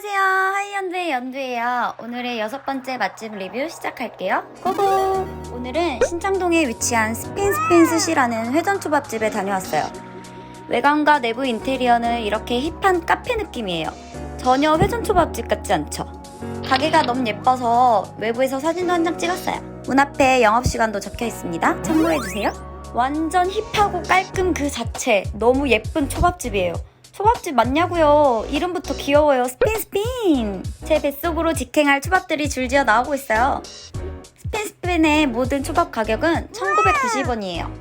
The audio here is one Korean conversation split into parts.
안녕하세요. 오늘의 여섯 번째 맛집 리뷰 시작할게요. 고고! 오늘은 신창동에 위치한 스핀스핀 스시라는 회전초밥집에 다녀왔어요. 외관과 내부 인테리어는 이렇게 힙한 카페 느낌이에요. 전혀 회전초밥집 같지 않죠? 가게가 너무 예뻐서 외부에서 사진도 한 장 찍었어요. 문 앞에 영업시간도 적혀 있습니다. 참고해주세요. 완전 힙하고 깔끔 그 자체. 너무 예쁜 초밥집이에요. 초밥집 맞냐고요? 이름부터 귀여워요. 스핀 스핀. 제 뱃속으로 직행할 초밥들이 줄지어 나오고 있어요. 스핀 스핀의 모든 초밥 가격은 1,990원이에요.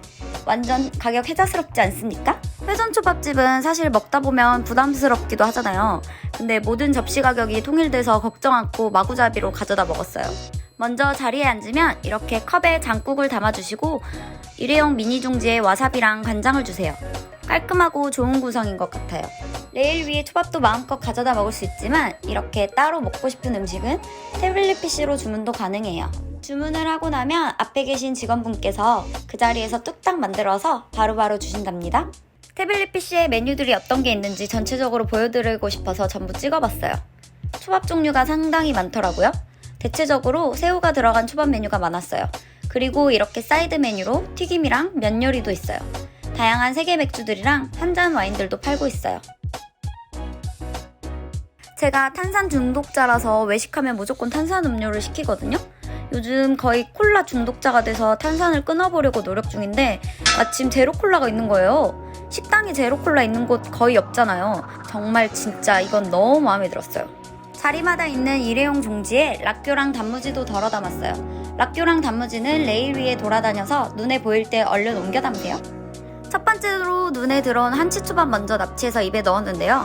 완전 가격 혜자스럽지 않습니까? 회전 초밥집은 사실 먹다 보면 부담스럽기도 하잖아요. 근데 모든 접시 가격이 통일돼서 걱정 않고 마구잡이로 가져다 먹었어요. 먼저 자리에 앉으면 이렇게 컵에 장국을 담아주시고 일회용 미니 종지에 와사비랑 간장을 주세요. 깔끔하고 좋은 구성인 것 같아요. 레일 위에 초밥도 마음껏 가져다 먹을 수 있지만 이렇게 따로 먹고 싶은 음식은 태블릿 PC로 주문도 가능해요. 주문을 하고 나면 앞에 계신 직원분께서 그 자리에서 뚝딱 만들어서 바로바로 주신답니다. 태블릿 PC에 메뉴들이 어떤 게 있는지 전체적으로 보여드리고 싶어서 전부 찍어봤어요. 초밥 종류가 상당히 많더라고요. 대체적으로 새우가 들어간 초밥 메뉴가 많았어요. 그리고 이렇게 사이드 메뉴로 튀김이랑 면 요리도 있어요. 다양한 세계 맥주들이랑 한잔 와인들도 팔고 있어요. 제가 탄산 중독자라서 외식하면 무조건 탄산 음료를 시키거든요. 요즘 거의 콜라 중독자가 돼서 탄산을 끊어보려고 노력 중인데 마침 제로 콜라가 있는 거예요. 식당에 제로 콜라 있는 곳 거의 없잖아요. 정말 진짜 이건 너무 마음에 들었어요. 자리마다 있는 일회용 종지에 락교랑 단무지도 덜어 담았어요. 락교랑 단무지는 레일 위에 돌아다녀서 눈에 보일 때 얼른 옮겨 담으세요. 첫 번째로 눈에 들어온 한치초밥 먼저 납치해서 입에 넣었는데요.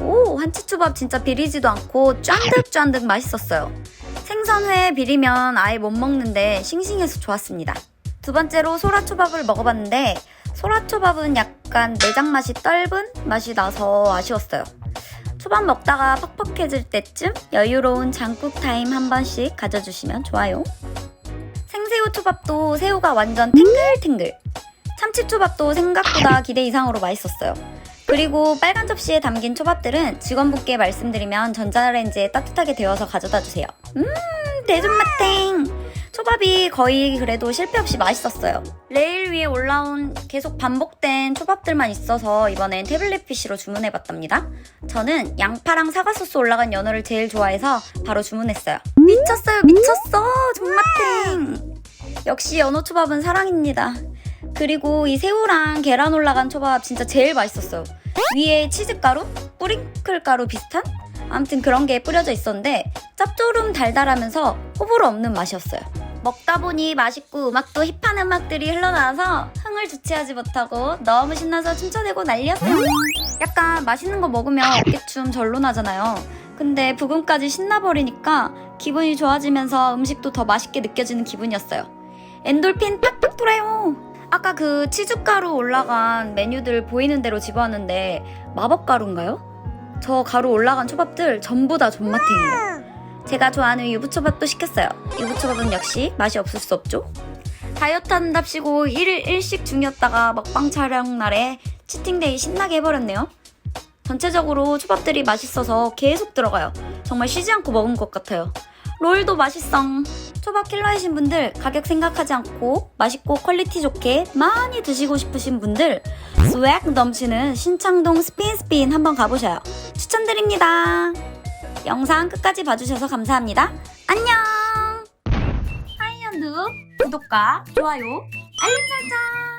오, 한치초밥 진짜 비리지도 않고 쫀득쫀득 맛있었어요. 생선회 비리면 아예 못 먹는데 싱싱해서 좋았습니다. 두 번째로 소라초밥을 먹어봤는데 소라초밥은 약간 내장 맛이 떫은 맛이 나서 아쉬웠어요. 초밥 먹다가 퍽퍽해질 때쯤 여유로운 장국 타임 한 번씩 가져주시면 좋아요. 생새우 초밥도 새우가 완전 탱글탱글. 참치초밥도 생각보다 기대 이상으로 맛있었어요. 그리고 빨간 접시에 담긴 초밥들은 직원분께 말씀드리면 전자레인지에 따뜻하게 데워서 가져다 주세요. 음, 대존맛탱! 초밥이 거의 그래도 실패 없이 맛있었어요. 레일 위에 올라온 계속 반복된 초밥들만 있어서 이번엔 태블릿 PC로 주문해봤답니다. 저는 양파랑 사과 소스 올라간 연어를 제일 좋아해서 바로 주문했어요. 미쳤어요, 미쳤어! 존맛탱! 역시 연어 초밥은 사랑입니다. 그리고 이 새우랑 계란 올라간 초밥 진짜 제일 맛있었어요. 위에 치즈가루? 뿌링클 가루 비슷한? 아무튼 그런 게 뿌려져 있었는데 짭조름 달달하면서 호불호 없는 맛이었어요. 먹다 보니 맛있고 음악도 힙한 음악들이 흘러나와서 흥을 주체하지 못하고 너무 신나서 춤춰대고 난리였어요. 약간 맛있는 거 먹으면 어깨춤 절로 나잖아요. 근데 부금까지 신나버리니까 기분이 좋아지면서 음식도 더 맛있게 느껴지는 기분이었어요. 엔돌핀 팍팍 돌아요. 아까 그 치즈가루 올라간 메뉴들 보이는 대로 집어왔는데 마법가루인가요? 저 가루 올라간 초밥들 전부 다 존맛탱이에요. 제가 좋아하는 유부초밥도 시켰어요. 유부초밥은 역시 맛이 없을 수 없죠. 다이어트 한답시고 1일 1식 중이었다가 먹방 촬영 날에 치팅데이 신나게 해버렸네요. 전체적으로 초밥들이 맛있어서 계속 들어가요. 정말 쉬지 않고 먹은 것 같아요. 롤도 맛있어. 초밥 킬러이신 분들 가격 생각하지 않고 맛있고 퀄리티 좋게 많이 드시고 싶으신 분들 스웩 넘치는 신창동 스핀스핀 한번 가보셔요. 추천드립니다. 영상 끝까지 봐주셔서 감사합니다. 안녕! 하이언드 구독과 좋아요, 알림 설정!